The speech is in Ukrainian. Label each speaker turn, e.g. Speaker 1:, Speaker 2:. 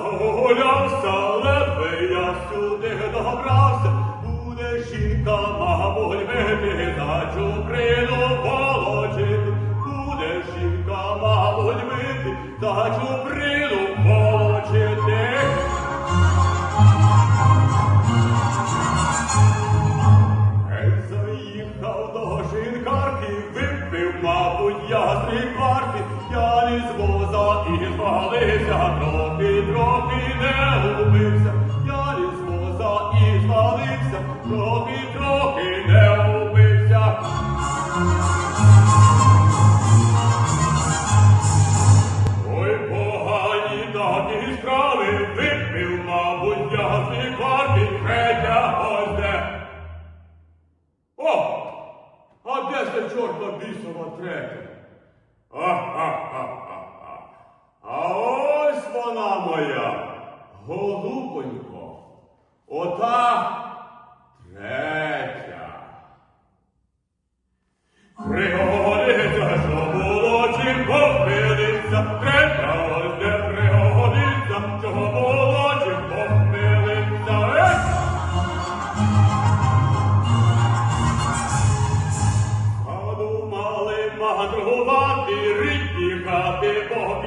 Speaker 1: загулявся, лепи я сюди добрався, буде жінка мага вольбити, на чуприну волочити, буде жінка мага вольбити, на чуприну волочити. Заїхав до жінкарки, випив, мабуть, я три парки, я не зможу і звалився, трохи, трохи не убився, я із воза трохи, трохи не убився. Ой, погані такі справи, випив, мабуть, я три кварти, третя гостя. О! А де це бісова третя? Бомбонько, ота третя. Пригоди що було, чим помилиться, треба, ось не пригодиться, чого було, чим помилиться. Е! Задумали мадрувати, рідні хати, Бог